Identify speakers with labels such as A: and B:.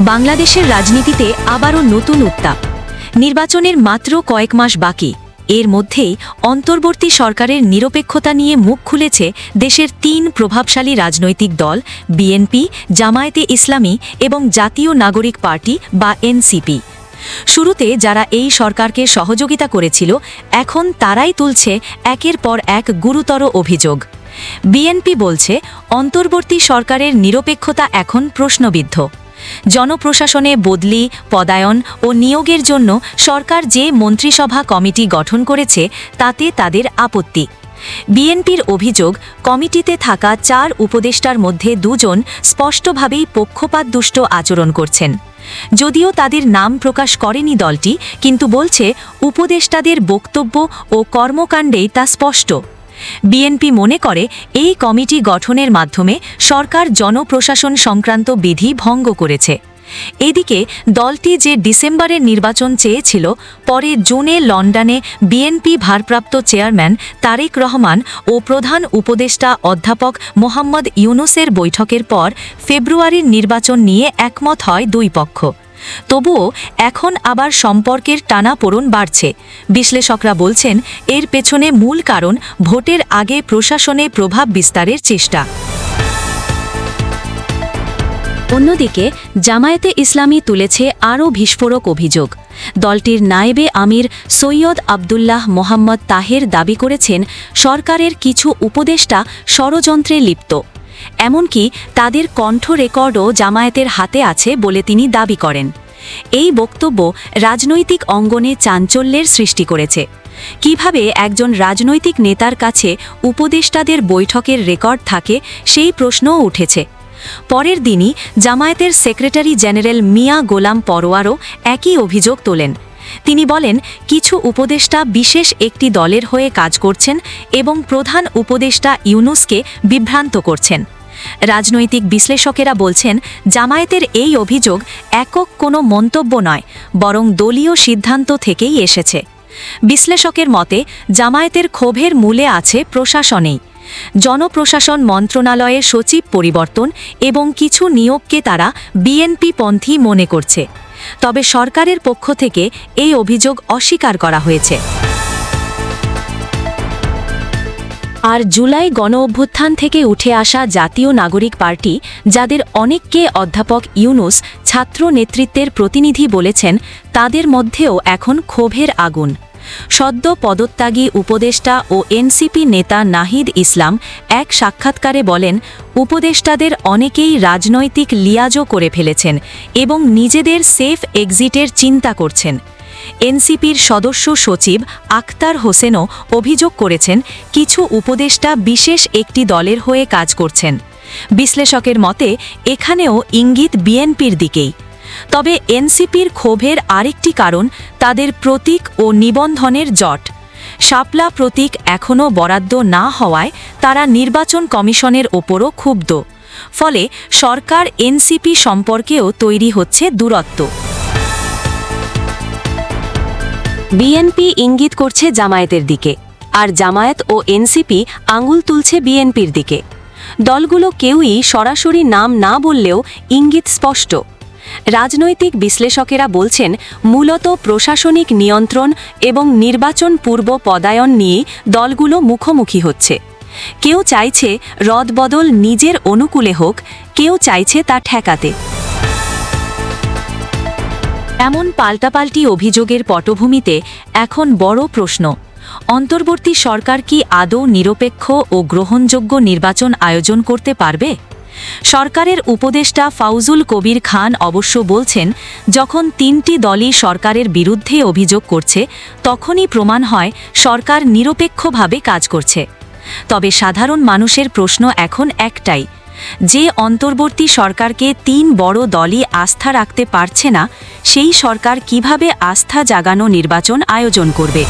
A: বাংলাদেশের রাজনীতিতে আবারও নতুন উত্তাপ। নির্বাচনের মাত্র কয়েক মাস বাকি। এর মধ্যেই অন্তর্বর্তী সরকারের নিরপেক্ষতা নিয়ে মুখ খুলেছে দেশের তিন প্রভাবশালী রাজনৈতিক দল, বিএনপি, জামায়াতে ইসলামী এবং জাতীয় নাগরিক পার্টি বা এনসিপি। শুরুতে যারা এই সরকারকে সহযোগিতা করেছিল, এখন তারাই তুলছে একের পর এক গুরুতর অভিযোগ। বিএনপি বলছে, অন্তর্বর্তী সরকারের নিরপেক্ষতা এখন প্রশ্নবিদ্ধ। জনপ্রশাসনে বদলি, পদায়ন ও নিয়োগের জন্য সরকার যে মন্ত্রিসভা কমিটি গঠন করেছে, তাতে তাদের আপত্তি। বিএনপির অভিযোগ, কমিটিতে থাকা চার উপদেষ্টার মধ্যে দুজন স্পষ্টভাবেই পক্ষপাতদুষ্ট আচরণ করছেন। যদিও তাদের নাম প্রকাশ করেনি দলটি, কিন্তু বলছে, উপদেষ্টাদের বক্তব্য ও কর্মকাণ্ডেই তা স্পষ্ট। বিএনপি মনে করে এই কমিটি গঠনের মাধ্যমে সরকার জনপ্রশাসন সংক্রান্ত বিধি ভঙ্গ করেছে। এদিকে দলটি যে ডিসেম্বরের নির্বাচন চেয়েছিল, পরে জুনে লন্ডনে বিএনপি ভারপ্রাপ্ত চেয়ারম্যান তারেক রহমান ও প্রধান উপদেষ্টা অধ্যাপক মোহাম্মদ ইউনুসের বৈঠকের পর ফেব্রুয়ারির নির্বাচন নিয়ে একমত হয় দুই পক্ষ। তবুও এখন আবার সম্পর্কের টানা টানাপোড়ন বাড়ছে। বিশ্লেষকরা বলছেন, এর পেছনে মূল কারণ ভোটের আগে প্রশাসনে প্রভাব বিস্তারের চেষ্টা। অন্যদিকে, জামায়াতে ইসলামী তুলেছে আরও বিস্ফোরক অভিযোগ। দলটির নায়েবে আমির সৈয়দ আবদুল্লাহ মোহাম্মদ তাহের দাবি করেছেন, সরকারের কিছু উপদেষ্টা ষড়যন্ত্রে লিপ্ত। এমনকি তাদের কণ্ঠ রেকর্ডও জামায়াতের হাতে আছে বলে তিনি দাবি করেন। এই বক্তব্য রাজনৈতিক অঙ্গনে চাঞ্চল্যের সৃষ্টি করেছে। কীভাবে একজন রাজনৈতিক নেতার কাছে উপদেষ্টাদের বৈঠকের রেকর্ড থাকে সেই প্রশ্নও উঠেছে। পরের দিনই জামায়াতের সেক্রেটারি জেনারেল মিয়া গোলাম পরোয়ারও একই অভিযোগ তোলেন। তিনি বলেন, কিছু উপদেষ্টা বিশেষ একটি দলের হয়ে কাজ করছেন এবং প্রধান উপদেষ্টা ইউনুসকে বিভ্রান্ত করছেন। রাজনৈতিক বিশ্লেষকেরা বলছেন, জামায়াতের এই অভিযোগ একক কোনো মন্তব্য নয়, বরং দলীয় সিদ্ধান্ত থেকেই এসেছে। বিশ্লেষকের মতে, জামায়াতের ক্ষোভের মূলে আছে প্রশাসনেই। জনপ্রশাসন মন্ত্রণালয়ের সচিব পরিবর্তন এবং কিছু নিয়োগকে তারা বিএনপি পন্থী মনে করছে। তবে সরকারের পক্ষ থেকে এই অভিযোগ অস্বীকার করা হয়েছে। আর জুলাই গণ অভ্যুত্থান থেকে উঠে আসা জাতীয় নাগরিক পার্টি, যাদের অনেককে অধ্যাপক ইউনুস ছাত্র নেতৃত্বের প্রতিনিধি বলেছেন, তাদের মধ্যেও এখন ক্ষোভের আগুন। সদ্য পদত্যাগী উপদেষ্টা ও এনসিপি নেতা নাহিদ ইসলাম এক সাক্ষাৎকারে বলেন, উপদেষ্টাদের অনেকেই রাজনৈতিক লিয়াজও করে ফেলেছেন এবং নিজেদের সেফ এক্সিটের চিন্তা করছেন। এনসিপির সদস্য সচিব আক্তার হোসেনও অভিযোগ করেছেন, কিছু উপদেষ্টা বিশেষ একটি দলের হয়ে কাজ করছেন। বিশ্লেষকের মতে, এখানেও ইঙ্গিত বিএনপির দিকেই। তবে এনসিপির ক্ষোভের আরেকটি কারণ তাদের প্রতীক ও নিবন্ধনের জট। শাপলা প্রতীক এখনও বরাদ্দ না হওয়ায় তারা নির্বাচন কমিশনের ওপরও ক্ষুব্ধ। ফলে সরকার এনসিপি সম্পর্কেও তৈরি হচ্ছে দূরত্ব। বিএনপি ইঙ্গিত করছে জামায়াতের দিকে, আর জামায়াত ও এনসিপি আঙুল তুলছে বিএনপির দিকে। দলগুলো কেউই সরাসরি নাম না বললেও ইঙ্গিত স্পষ্ট। রাজনৈতিক বিশ্লেষকেরা বলছেন, মূলত প্রশাসনিক নিয়ন্ত্রণ এবং নির্বাচন পূর্ব পদায়ন নিয়ে দলগুলো মুখোমুখি হচ্ছে। কেউ চাইছে রদবদল নিজের অনুকূলে হোক, কেউ চাইছে তা ঠেকাতে। এমন পাল্টাপাল্টি অভিযোগের পটভূমিতে এখন বড় প্রশ্ন, অন্তর্বর্তী সরকার কি আদৌ নিরপেক্ষ ও গ্রহণযোগ্য নির্বাচন আয়োজন করতে পারবে? সরকারের উপদেষ্টা ফাউজুল কবির খান অবশ্য বলছেন, যখন তিনটি দলই সরকারের বিরুদ্ধে অভিযোগ করছে, তখনই প্রমাণ হয় সরকার নিরপেক্ষভাবে কাজ করছে। তবে সাধারণ মানুষের প্রশ্ন এখন একটাই, যে অন্তর্বর্তী সরকারকে তিন বড় দলই আস্থা রাখতে পারছে না, সেই সরকার কীভাবে আস্থা জাগানো নির্বাচন আয়োজন করবে?